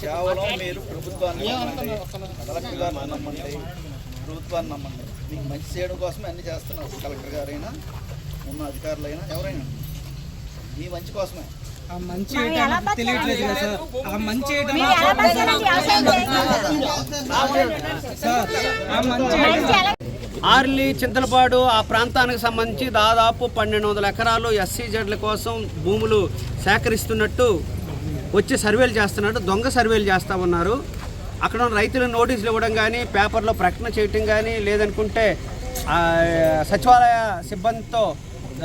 కేవలం మీరు ప్రభుత్వాన్ని కలెక్టర్ గారిని నమ్మండి. ప్రభుత్వాన్ని నమ్మండి. మీకు మంచి చేయడం కోసమే అన్ని చేస్తున్నారు. కలెక్టర్ గారైనా ఉన్న అధికారులైనా ఎవరైనా. మీ మంచి కోసమే. ఆ మంచి తెలియట్లేదు కదా సార్. ఆ మంచి సార్ ఆ ఆర్లీ చింతలపాడు ఆ ప్రాంతానికి సంబంధించి దాదాపు పన్నెండు వందల ఎకరాలు ఎస్సీ జడ్ల కోసం భూములు సేకరిస్తున్నట్టు వచ్చి సర్వేలు చేస్తున్నట్టు దొంగ సర్వేలు చేస్తూ ఉన్నారు. అక్కడ ఉన్న రైతులకు నోటీసులు ఇవ్వడం కానీ పేపర్లో ప్రకటన చేయటం కానీ లేదనుకుంటే ఆ, సచివాలయ సిబ్బందితో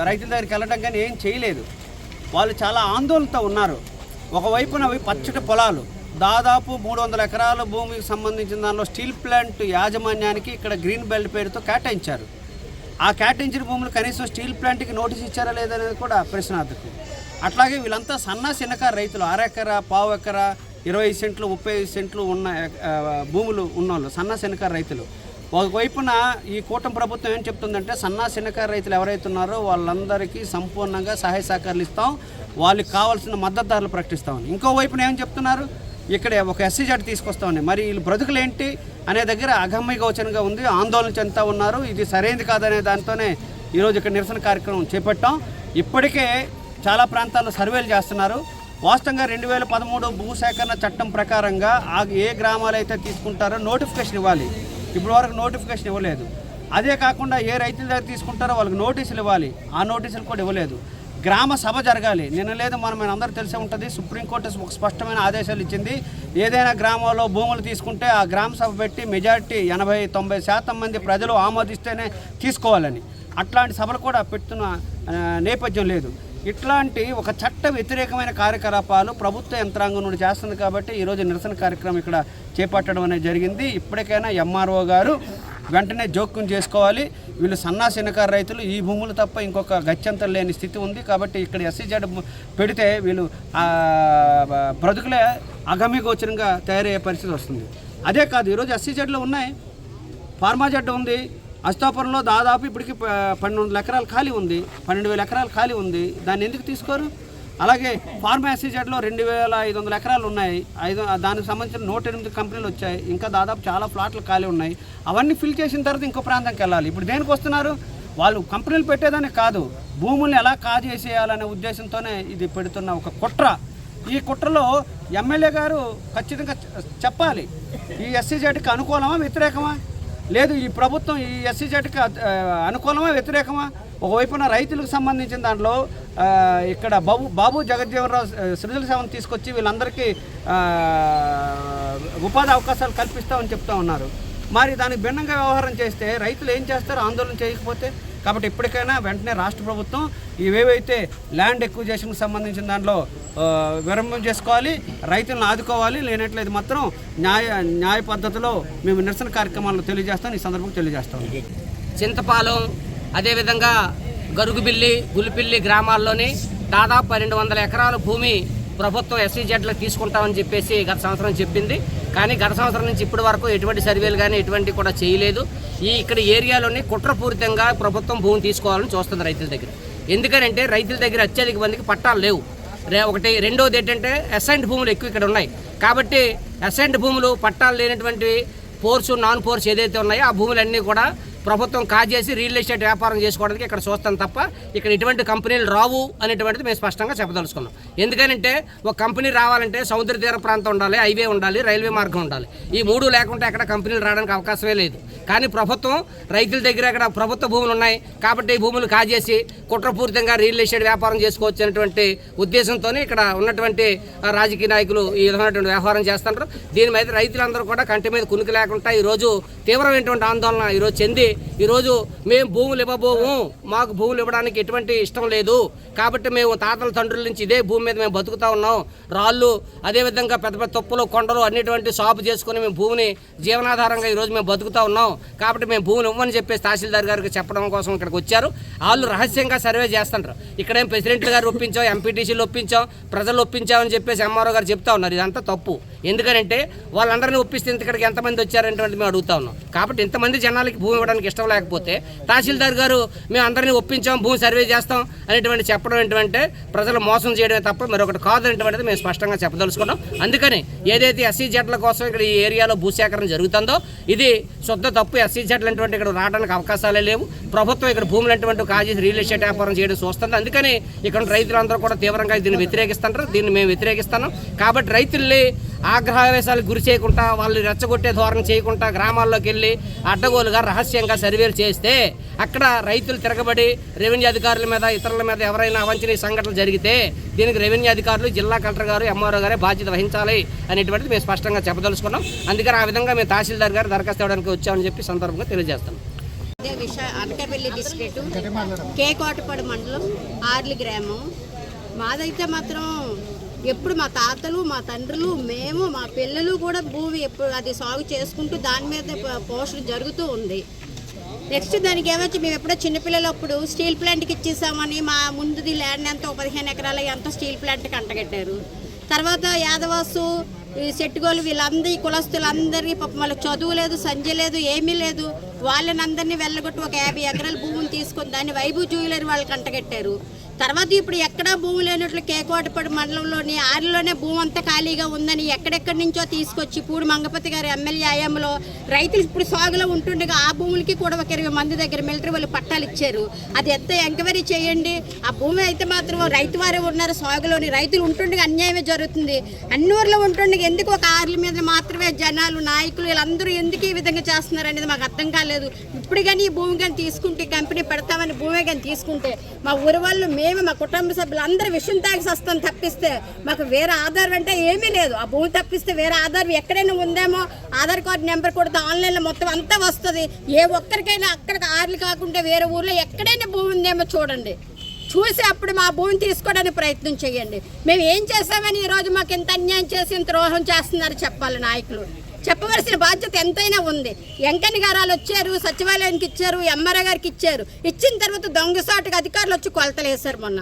రైతుల దగ్గరికి వెళ్ళడం కానీ ఏం చేయలేదు. వాళ్ళు చాలా ఆందోళనతో ఉన్నారు. ఒకవైపున అవి పచ్చటి పొలాలు. దాదాపు మూడు వందల ఎకరాల భూమికి సంబంధించిన దానిలో స్టీల్ ప్లాంట్ యాజమాన్యానికి ఇక్కడ గ్రీన్ బెల్ట్ పేరుతో కేటాయించారు. ఆ కేటాయించిన భూములు కనీసం స్టీల్ ప్లాంట్కి నోటీస్ ఇచ్చారా లేదనేది కూడా ప్రశ్నార్థకం. అట్లాగే వీళ్ళంతా సన్న చిన్నకారు రైతులు. అరెకరా పావు ఎకర ఇరవై సెంట్లు ముప్పై సెంట్లు ఉన్న భూములు ఉన్నోళ్ళు సన్న చిన్నకారు రైతులు. ఒకవైపున ఈ కూటమి ప్రభుత్వం ఏం చెప్తుందంటే సన్నా చిన్నకారు రైతులు ఎవరైతే ఉన్నారో వాళ్ళందరికీ సంపూర్ణంగా సహాయ సహకారాలు ఇస్తాం. వాళ్ళకి కావాల్సిన మద్దతు ధరలు ప్రకటిస్తామని ఇంకో వైపున ఏం చెప్తున్నారు? ఇక్కడ ఒక ఎస్సీ జడ్ తీసుకొస్తామని మరి వీళ్ళు బ్రతుకులు ఏంటి అనే దగ్గర అగమ్య గోచరంగా ఉంది. ఆందోళన చెందుతూ ఉన్నారు. ఇది సరైనది కాదనే దాంతోనే ఈరోజు ఇక్కడ నిరసన కార్యక్రమం చేపట్టాం. ఇప్పటికే చాలా ప్రాంతాల్లో సర్వేలు చేస్తున్నారు. వాస్తవంగా రెండు వేల పదమూడు భూసేకరణ చట్టం ప్రకారంగా ఆ ఏ గ్రామాలు అయితే తీసుకుంటారో నోటిఫికేషన్ ఇవ్వాలి. ఇప్పటి వరకు నోటిఫికేషన్ ఇవ్వలేదు. అదే కాకుండా ఏ రైతుల దగ్గర తీసుకుంటారో వాళ్ళకి నోటీసులు ఇవ్వాలి. ఆ నోటీసులు కూడా ఇవ్వలేదు. గ్రామ సభ జరగాలి. నిన్న లేదు మనం మన అందరూ తెలిసే ఉంటుంది. సుప్రీంకోర్టు ఒక స్పష్టమైన ఆదేశాలు ఇచ్చింది. ఏదైనా గ్రామంలో భూములు తీసుకుంటే ఆ గ్రామ సభ పెట్టి మెజారిటీ ఎనభై తొంభై శాతం మంది ప్రజలు ఆమోదిస్తేనే తీసుకోవాలని. అట్లాంటి సభలు కూడా పెడుతున్న నేపథ్యం లేదు. ఇట్లాంటి ఒక చట్ట వ్యతిరేకమైన కార్యకలాపాలు ప్రభుత్వ యంత్రాంగం నుండి చేస్తుంది కాబట్టి ఈరోజు నిరసన కార్యక్రమం ఇక్కడ చేపట్టడం అనేది జరిగింది. ఇప్పటికైనా ఎంఆర్ఓ గారు వెంటనే జోక్యం చేసుకోవాలి. వీళ్ళు సన్నా చిన్నకారు రైతులు. ఈ భూములు తప్ప ఇంకొక గత్యంతరం లేని స్థితి ఉంది కాబట్టి ఇక్కడ ఎస్సీజెడ్ పెడితే వీళ్ళు బ్రతుకులే అగమ్యగోచరంగా తయారయ్యే పరిస్థితి వస్తుంది. అదే కాదు ఈరోజు ఎస్సీజెడ్లు ఉన్నాయి. ఫార్మా జెడ్ ఉంది. అస్తాపురంలో దాదాపు ఇప్పటికి పన్నెండు వందల ఎకరాలు ఖాళీ ఉంది. పన్నెండు వేల ఎకరాలు ఖాళీ ఉంది. దాన్ని ఎందుకు తీసుకోరు? అలాగే ఫార్మా ఎస్సీజెడ్లో రెండు వేల ఐదు వందల ఎకరాలు ఉన్నాయి. ఐదు దానికి సంబంధించిన నూట ఎనిమిది కంపెనీలు వచ్చాయి. ఇంకా దాదాపు చాలా ప్లాట్లు ఖాళీ ఉన్నాయి. అవన్నీ ఫిల్ చేసిన తర్వాత ఇంకో ప్రాంతానికి వెళ్ళాలి. ఇప్పుడు దేనికి వస్తున్నారు? వాళ్ళు కంపెనీలు పెట్టేదానికి కాదు. భూముల్ని ఎలా కాజేసేయాలనే ఉద్దేశంతోనే ఇది పెడుతున్న ఒక కుట్ర. ఈ కుట్రలో ఎమ్మెల్యే గారు ఖచ్చితంగా చెప్పాలి. ఈ ఎస్సీజెడ్కి అనుకూలమా వ్యతిరేకమా? లేదు ఈ ప్రభుత్వం ఈ ఎస్సీజెడ్కి అనుకూలమా వ్యతిరేకమా? ఒకవైపున రైతులకు సంబంధించిన దాంట్లో ఇక్కడ బాబు బాబు జగజ్జీవనరావు ఆ, సృజల సేవను తీసుకొచ్చి వీళ్ళందరికీ ఉపాధి అవకాశాలు కల్పిస్తామని చెప్తా ఉన్నారు. మరి దానికి భిన్నంగా వ్యవహారం చేస్తే రైతులు ఏం చేస్తారు? ఆందోళన చేయకపోతే? కాబట్టి ఇప్పటికైనా వెంటనే రాష్ట్ర ప్రభుత్వం ఇవేవైతే ల్యాండ్ ఎక్విజేషన్కి సంబంధించిన దాంట్లో విరంభం చేసుకోవాలి రైతులను ఆదుకోవాలి లేనట్లయితే మాత్రం న్యాయ న్యాయ పద్ధతిలో మేము నిరసన కార్యక్రమాలను తెలియజేస్తాం. ఈ సందర్భంగా తెలియజేస్తాం. చింతపాలెం అదేవిధంగా గరుగుబిల్లి గులిపిల్లి గ్రామాల్లోని దాదాపు పన్నెండు వందల ఎకరాల భూమి ప్రభుత్వం ఎస్సీజెడ్లకు తీసుకుంటామని చెప్పేసి గత సంవత్సరం చెప్పింది. కానీ గత సంవత్సరం నుంచి ఇప్పటి వరకు ఎటువంటి సర్వేలు కానీ ఎటువంటి కూడా చేయలేదు. ఈ ఇక్కడ ఏరియాలోని కుట్రపూరితంగా ప్రభుత్వం భూమి తీసుకోవాలని చూస్తుంది రైతుల దగ్గర. ఎందుకనంటే రైతుల దగ్గర అత్యధిక మందికి పట్టాలు లేవు. ఒకటి రెండోది ఏంటంటే అసైన్డ్ భూములు ఎక్కువ ఇక్కడ ఉన్నాయి. కాబట్టి అసైన్డ్ భూములు పట్టాలు లేనటువంటి పోర్సు నాన్ పోర్స్ ఏదైతే ఉన్నాయో ఆ భూములన్నీ కూడా ప్రభుత్వం కాజేసి రియల్ ఎస్టేట్ వ్యాపారం చేసుకోవడానికి ఇక్కడ చూస్తాం తప్ప ఇక్కడ ఇటువంటి కంపెనీలు రావు అనేటువంటిది మేము స్పష్టంగా చెప్పదలుచుకున్నాం. ఎందుకంటే ఒక కంపెనీ రావాలంటే సముద్ర తీర ప్రాంతం ఉండాలి హైవే ఉండాలి రైల్వే మార్గం ఉండాలి. ఈ మూడు లేకుంటే అక్కడ కంపెనీలు రావడానికి అవకాశమే లేదు. కానీ ప్రభుత్వం రైతుల దగ్గర అక్కడ ప్రభుత్వ భూములు ఉన్నాయి కాబట్టి ఈ భూములు కాజేసి కుట్రపూరితంగా రియల్ ఎస్టేట్ వ్యాపారం చేసుకోవచ్చు అనేటువంటి ఉద్దేశంతోనే ఇక్కడ ఉన్నటువంటి రాజకీయ నాయకులు ఈ విధమైనటువంటి వ్యవహారం చేస్తున్నారు దీని మీద రైతులందరూ కూడా కంటి మీద కునుకు లేకుండా ఈరోజు తీవ్రమైనటువంటి ఆందోళన ఈరోజు చెంది ఈరోజు మేము భూములు ఇవ్వబోము. మాకు భూములు ఇవ్వడానికి ఎటువంటి ఇష్టం లేదు. కాబట్టి మేము తాతల తండ్రుల నుంచి ఇదే భూమి మీద మేము బతుకుతా ఉన్నాం. రాళ్ళు అదేవిధంగా పెద్ద పెద్ద తొప్పులు కొండలు అన్నిటువంటి సాపు చేసుకుని మేము భూమిని జీవనాధారంగా ఈరోజు మేము బతుకుతా ఉన్నాం. కాబట్టి మేము భూమిని ఇవ్వమని చెప్పేసి తహసీల్దార్ గారికి చెప్పడం కోసం ఇక్కడికి వచ్చారు. వాళ్ళు రహస్యంగా సర్వే చేస్తుంటారు ఇక్కడేం ప్రెసిడెంట్ గారు ఒప్పించాం ఎంపీటీసీలు ఒప్పించాం ప్రజలు ఒప్పించామని చెప్పేసి ఎంఆర్ఓ గారు చెప్తా ఉన్నారు. ఇదంతా తప్పు. ఎందుకంటే వాళ్ళందరినీ ఒప్పిస్తే ఇంతకడికి ఎంతమంది వచ్చారనేటువంటి మేము అడుగుతా ఉన్నాం. కాబట్టి ఇంతమంది జనాలకి భూమి ఇవ్వడానికి ఇష్టం లేకపోతే తహసీల్దార్ గారు మేము అందరినీ ఒప్పించాం భూమి సర్వే చేస్తాం అనేటువంటి చెప్పడం ఏంటంటే ప్రజలు మోసం చేయడమే తప్ప మరొకటి కాదు అనేటువంటిది మేము స్పష్టంగా చెప్పదలుచుకున్నాం. అందుకని ఏదైతే ఎస్సీ జట్ల కోసం ఇక్కడ ఈ ఏరియాలో భూసేకరణ జరుగుతుందో ఇది శుద్ధ తప్పు. ఎస్సీ జట్లు అటువంటి ఇక్కడ రావడానికి అవకాశాలే లేవు. ప్రభుత్వం ఇక్కడ భూములు అటువంటి కాజేసి రియల్ ఎస్టేట్ వ్యాపారం చేయడం చూస్తుంది. అందుకని ఇక్కడ రైతులందరూ కూడా తీవ్రంగా దీన్ని వ్యతిరేకిస్తుంటారు. దీన్ని మేము వ్యతిరేకిస్తున్నాం. కాబట్టి రైతుల్ని ఆగ్రహావేశాలకు గురి చేయకుండా వాళ్ళు రెచ్చగొట్టే ధోరణి చేయకుండా గ్రామాల్లోకి వెళ్ళి అడ్డగోలుగా రహస్యంగా సర్వేలు చేస్తే అక్కడ రైతులు తిరగబడి రెవెన్యూ అధికారుల మీద ఇతరుల మీద ఎవరైనా అవంచనీయ సంఘటనలు జరిగితే దీనికి రెవెన్యూ అధికారులు జిల్లా కలెక్టర్ గారు ఎంఆర్ఓ గారే బాధ్యత వహించాలి అనేటువంటిది మేము స్పష్టంగా చెప్పదలుచుకున్నాం. అందుకని ఆ విధంగా మేము తహసీల్దార్ గారు దరఖాస్తు ఇవ్వడానికి వచ్చామని చెప్పి సందర్భంగా తెలియజేస్తాం. అదే అనకాపల్లి డిస్ట్రిక్ట్ కేకోటపాడు మండలం ఆర్లి గ్రామం. మాదైతే మాత్రం ఎప్పుడు మా తాతలు మా తండ్రులు మేము మా పిల్లలు కూడా భూమి ఎప్పుడు అది సాగు చేసుకుంటూ దాని మీద పోషణ జరుగుతూ ఉంది. నెక్స్ట్ దానికి ఏమొచ్చి మేము ఎప్పుడో చిన్నపిల్లలు అప్పుడు స్టీల్ ప్లాంట్కి ఇచ్చేసామని మా ముందుది ల్యాండ్ ఎంతో పదిహేను ఎకరాల ఎంతో స్టీల్ ప్లాంట్కి అంటగట్టారు. తర్వాత యాదవాసు ఈ సెట్టుగోలు వీళ్ళందరి కులస్తులందరికీ పాపం వాళ్ళకి చదువు లేదు సంధ్య లేదు ఏమీ లేదు. వాళ్ళని అందరినీ వెళ్ళగొట్టి ఒక యాభై ఎకరాల భూమిని తీసుకొని దాన్ని వైభూ జ్యువెలరీ వాళ్ళకి అంటగట్టారు. తర్వాత ఇప్పుడు ఎక్కడా భూమి లేనట్లు కేకోటపడి మండలంలోని ఆరిలోనే భూమి అంతా ఖాళీగా ఉందని ఎక్కడెక్కడి నుంచో తీసుకొచ్చి పూడి మంగపతి గారి ఎమ్మెల్యే ఆయంలో రైతులు ఇప్పుడు సాగులో ఉంటుండగా ఆ భూములకి కూడా ఒక ఇరవై మంది దగ్గర మిలిటరీ వాళ్ళు పట్టాలు ఇచ్చారు. అది ఎంత ఎంక్వైరీ చేయండి? ఆ భూమి అయితే మాత్రం రైతు వారే ఉన్నారు సాగులోని రైతులు ఉంటుండగా అన్యాయమే జరుగుతుంది. అన్ని ఊర్లో ఉంటుండగా ఎందుకు ఒక ఆర్ల మీద మాత్రమే జనాలు నాయకులు వీళ్ళందరూ ఎందుకు ఈ విధంగా చేస్తున్నారు అనేది మాకు అర్థం కాలేదు. ఇప్పుడు కానీ ఈ భూమి కానీ తీసుకుంటే కంపెనీ పెడతామని భూమి కానీ తీసుకుంటే మా ఊరి వాళ్ళు మేము మా కుటుంబ సభ్యులు అందరూ విషయం తాగి వస్తాం తప్పిస్తే మాకు వేరే ఆధార్ అంటే ఏమీ లేదు. ఆ భూమి తప్పిస్తే వేరే ఆధార్ ఎక్కడైనా ఉందేమో ఆధార్ కార్డు నెంబర్ కొడితే ఆన్లైన్లో మొత్తం అంతా వస్తుంది. ఏ ఒక్కరికైనా అక్కడికి ఆర్లు కాకుండా వేరే ఊర్లో ఎక్కడైనా భూమి ఉందేమో చూడండి. చూసి అప్పుడు మా భూమిని తీసుకోవడానికి ప్రయత్నం చేయండి. మేము ఏం చేసామని ఈరోజు మాకు ఇంత అన్యాయం చేసి ఇంత ద్రోహం చేస్తున్నారు చెప్పాలి నాయకులు. చెప్పవలసిన బాధ్యత ఎంతైనా ఉంది. వెంకన్న గారు వాళ్ళు వచ్చారు సచివాలయానికి ఇచ్చారు ఎంఆర్ఐ గారికి ఇచ్చారు. ఇచ్చిన తర్వాత దొంగసాటుగా అధికారులు వచ్చి కొలతలు వేశారు మొన్న.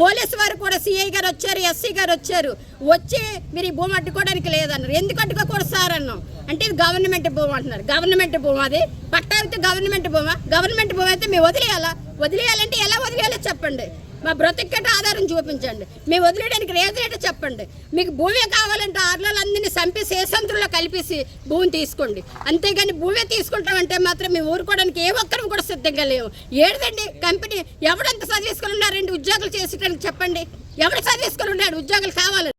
పోలీసు వారు కూడా సిఐ గారు వచ్చారు ఎస్సీ గారు వచ్చారు. వచ్చి మీరు ఈ భూమి అడ్డుకోవడానికి లేదన్నారు. ఎందుకు అడ్డుకోకూడదు సార్ అన్నాం. అంటే ఇది గవర్నమెంట్ భూమి అంటున్నారు. గవర్నమెంట్ భూమి అది? పట్టా అయితే గవర్నమెంట్ భూమా? గవర్నమెంట్ భూమి అయితే మేము వదిలేయాలా? వదిలేయాలంటే ఎలా వదిలేయాలో చెప్పండి. మా బ్రతికట ఆధారం చూపించండి. మేము వదిలేయడానికి రేజేటో చెప్పండి. మీకు భూమి కావాలంటే ఆర్లలందరినీ చంపి శేషంతుల్లో కలిపేసి భూమిని తీసుకోండి. అంతేగాని భూమి తీసుకుంటామంటే మాత్రం మేము ఊరుకోవడానికి ఏ ఒక్కరం కూడా సిద్ధంగా లేవు. ఏడుదండి కంపెనీ ఎవడంత చదివేసుకుని ఉన్నారండి ఉద్యోగులు చేసేటానికి చెప్పండి. ఎవడు చదివేసుకుని ఉన్నాడు? ఉద్యోగులు కావాలి